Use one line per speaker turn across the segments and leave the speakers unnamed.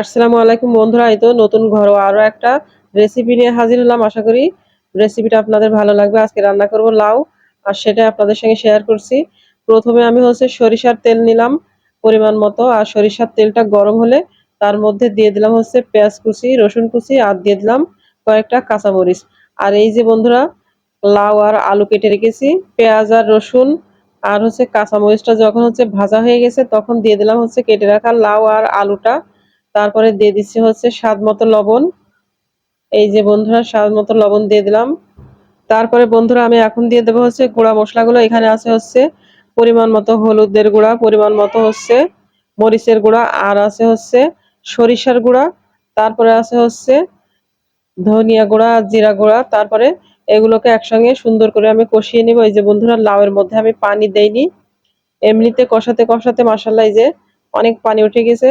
আসসালামু আলাইকুম বন্ধুরা, এই তো নতুন ঘরোয়া আরও একটা রেসিপি নিয়ে হাজির হলাম। আশা করি রেসিপিটা আপনাদের ভালো লাগবে। আজকে রান্না করব লাউ, আর সেটা আপনাদের সঙ্গে শেয়ার করছি। প্রথমে আমি হচ্ছে সরিষার তেল নিলাম পরিমাণ মতো, আর সরিষার তেলটা গরম হলে তার মধ্যে দিয়ে দিলাম হচ্ছে পেঁয়াজ কুচি, রসুন কুচি, আর দিয়ে দিলাম কয়েকটা কাঁচামরিচ। আর এই যে বন্ধুরা, লাউ আর আলু কেটে রেখেছি, পেঁয়াজ আর রসুন, আর হচ্ছে কাঁচামরিচটা যখন হচ্ছে ভাজা হয়ে গেছে, তখন দিয়ে দিলাম হচ্ছে কেটে রাখা লাউ আর আলুটা। তারপরে দিয়ে দিচ্ছি হচ্ছে স্বাদ মতো লবণ। এই যে বন্ধুরা, স্বাদ মতো লবণ দিয়ে দিলাম। তারপরে বন্ধুরা, আমি এখন দিয়ে দেবো হচ্ছে গুঁড়া মশলাগুলো। এখানে আছে হচ্ছে পরিমাণ মতো হলুদের গুঁড়া, পরিমাণ মতো হচ্ছে মরিচের গুঁড়া, আর আছে হচ্ছে সরিষার গুঁড়া। তারপরে আছে হচ্ছে ধনিয়া গুঁড়া, জিরা গুঁড়া। তারপরে এগুলোকে একসঙ্গে সুন্দর করে আমি কষিয়ে নিব। এই যে বন্ধুরা, লাউয়ের মধ্যে আমি পানি দেইনি। এমনিতে কষাতে কষাতে মাসাল্লা এই যে অনেক পানি উঠে গেছে।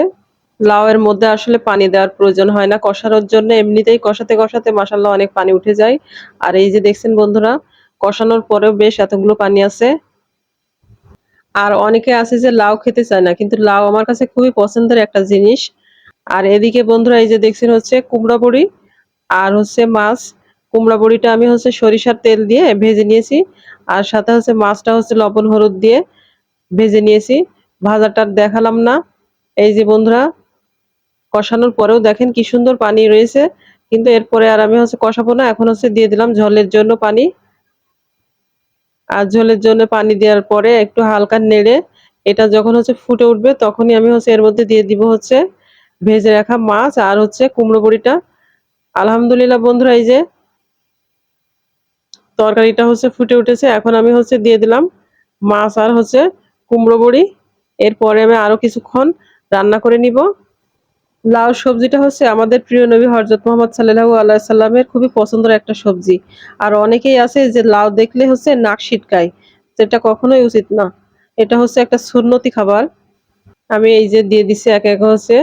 লাউয়ের মধ্যে আসলে পানি দেওয়ার প্রয়োজন হয় না। কষানোর জন্য এমনিতেই কষাতে কষাতে মাসাল্লাহ অনেক পানি উঠে যায়। আর এই যে দেখছেন বন্ধুরা, কষানোর পরেও বেশ এতগুলো পানি আছে। আর অনেকে আছে যে লাউ খেতে চায় না, কিন্তু লাউ আমার কাছে খুবই পছন্দের একটা জিনিস। আর এদিকে বন্ধুরা এই যে দেখছেন হচ্ছে কুমড়া বড়ি আর হচ্ছে মাছ। কুমড়া বড়িটা আমি হচ্ছে সরিষার তেল দিয়ে ভেজে নিয়েছি। আর সাথে হচ্ছে মাছটা হচ্ছে লবণ হলুদ দিয়ে ভেজে নিয়েছি। ভাজাটা দেখালাম না। এই যে বন্ধুরা কষানোর পরেও দেখেন কি সুন্দর পানি রয়েছে। কিন্তু এরপরে আর আমি হচ্ছে কষাবো না, এখন হচ্ছে দিয়ে দিলাম ঝোলের জন্য পানি। আর ঝোলের জন্য পানি দেওয়ার পরে একটু হালকা নেড়ে, এটা যখন হচ্ছে ফুটে উঠবে তখনই আমি হচ্ছে এর মধ্যে দিয়ে দিব হচ্ছে ভেজে রাখা মাছ আর হচ্ছে কুমড়ো বড়িটা। আলহামদুলিল্লাহ বন্ধুরা, এই যে তরকারিটা হচ্ছে ফুটে উঠেছে, এখন আমি হচ্ছে দিয়ে দিলাম মাছ আর হচ্ছে কুমড়ো বড়ি। এরপরে আমি আরও কিছুক্ষণ রান্না করে নিব। লাউ সবজিটা হচ্ছে আমাদের প্রিয় নবী হরজত মোহাম্মদ সাল্লাহু আল্লাহ সাল্লামের খুবই পছন্দের একটা সবজি। আর অনেকেই আছে যে লাউ দেখলে হচ্ছে নাক ছিটকায়, যেটা কখনোই উচিত না। এটা হচ্ছে একটা সুন্নতি খাবার। আমি এই যে দিয়ে দিছি এক এক হচ্ছে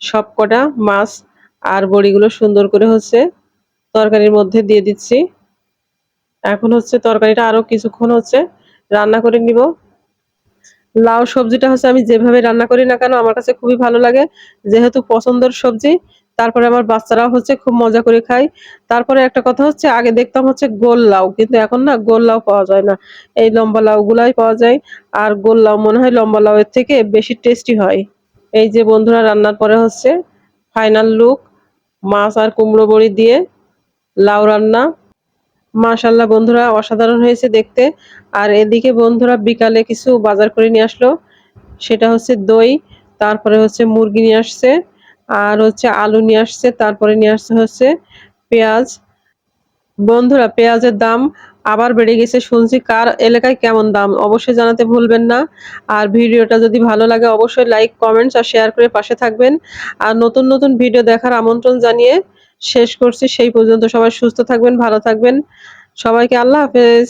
সব কটা মাছ আর বড়িগুলো সুন্দর করে হচ্ছে তরকারির মধ্যে দিয়ে দিচ্ছি। এখন হচ্ছে তরকারিটা আরও কিছুক্ষণ হচ্ছে রান্না করে নিব। লাউ সবজিটা হচ্ছে আমি যেভাবে রান্না করি না কেন, আমার কাছে খুবই ভালো লাগে। যেহেতু পছন্দের সবজি, তারপরে আমার বাচ্চারাও হচ্ছে খুব মজা করে খায়। তারপরে একটা কথা হচ্ছে, আগে দেখতাম হচ্ছে গোল লাউ, কিন্তু এখন না গোল লাউ পাওয়া যায় না। এই লম্বা লাউ গুলাই পাওয়া যায়, আর গোল লাউ মনে হয় লম্বা লাউ এর থেকে বেশি টেস্টি হয়। এই যে বন্ধুরা, রান্নার পরে হচ্ছে ফাইনাল লুক মাছ আর কুমড়ো বড়ি দিয়ে লাউ রান্না। মাশাল্লাহ বন্ধুরা, অসাধারণ হয়েছে দেখতে। আর এদিকে বন্ধুরা বিকালে কিছু বাজার করে নিয়ে আসলো। সেটা হচ্ছে দই, তারপরে হচ্ছে মুরগি নিয়ে আসছে, আর হচ্ছে আলু নিয়ে আসছে, তারপরে নিয়ে আসছে হচ্ছে পেঁয়াজ। বন্ধুরা, পেঁয়াজের দাম আবার বেড়ে গেছে, শুনছি কার এলাকায় কেমন দাম, অবশ্যই জানাতে ভুলবেন না। আর ভিডিওটা যদি ভালো লাগে, অবশ্যই লাইক, কমেন্টস আর শেয়ার করে পাশে থাকবেন। আর নতুন নতুন ভিডিও দেখার আমন্ত্রণ জানিয়ে শেষ করছি। সেই পর্যন্ত সবাই সুস্থ থাকবেন ভালো থাকবেন। সবাইকে আল্লাহ হাফেজ।